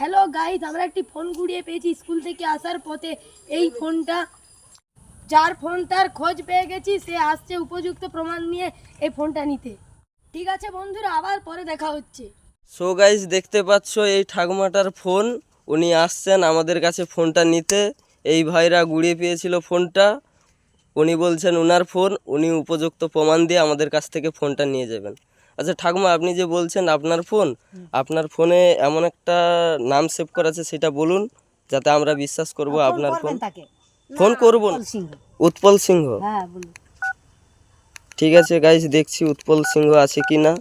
Hello guys আমরা একটি phone কুড়িয়ে পেয়েছি স্কুল থেকে আসার পথে। এই ফোনটা, যার ফোন তার খোঁজ পেয়ে গেছি, সে আসছে উপযুক্ত প্রমাণ নিয়ে এই ফোনটা নিতে। ঠিক আছে বন্ধুরা, আবার পরে দেখা হচ্ছে। সো গাইজ দেখতে পাচ্ছ এই ঠাকুমাটার ফোন। উনি আসছেন আমাদের কাছে ফোনটা নিতে। এই ভাইরা গুড়িয়ে পেয়েছিল ফোনটা। উনি বলছেন ওনার ফোন। উনি উপযুক্ত প্রমাণ দিয়ে আমাদের কাছ থেকে ফোনটা নিয়ে যাবেন। আচ্ছা ঠাকুমা আপনি যে বলছেন আপনার ফোন আপনার ফোনে এমন একটা নাম সেভ করা আছে সেটা বলুন যাতে আমরা বিশ্বাস করব আপনার ফোন। ফোন করব। উৎপল সিংহ। হ্যাঁ বলুন। ঠিক আছে গাইজ দেখছি উৎপল সিংহ আছে কি না।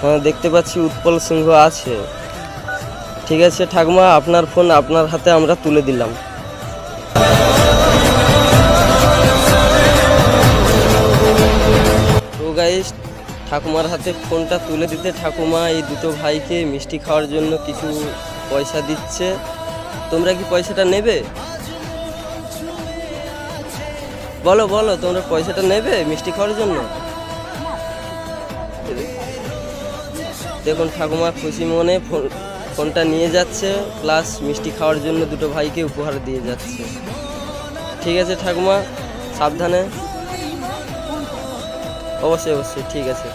হ্যাঁ দেখতে পাচ্ছি উৎপল সিংহ আছে। ঠিক আছে ঠাকুমা আপনার ফোন আপনার হাতে আমরা তুলে দিলাম। ঠাকুমার হাতে ফোনটা তুলে দিতে ঠাকুমা এই দুটো ভাইকে মিষ্টি খাওয়ার জন্য কিছু পয়সা দিচ্ছে। তোমরা কি পয়সাটা নেবে? বলো বলো, তোমরা পয়সাটা নেবে মিষ্টি খাওয়ার জন্য? দেখুন, ঠাকুমা খুশি মনে ফোন- ফোনটা নিয়ে যাচ্ছে, প্লাস মিষ্টি খাওয়ার জন্য দুটো ভাইকে উপহার দিয়ে যাচ্ছে। ঠিক আছে ঠাকুমা, সাবধানে। অবশ্যই অবশ্যই ঠিক আছে।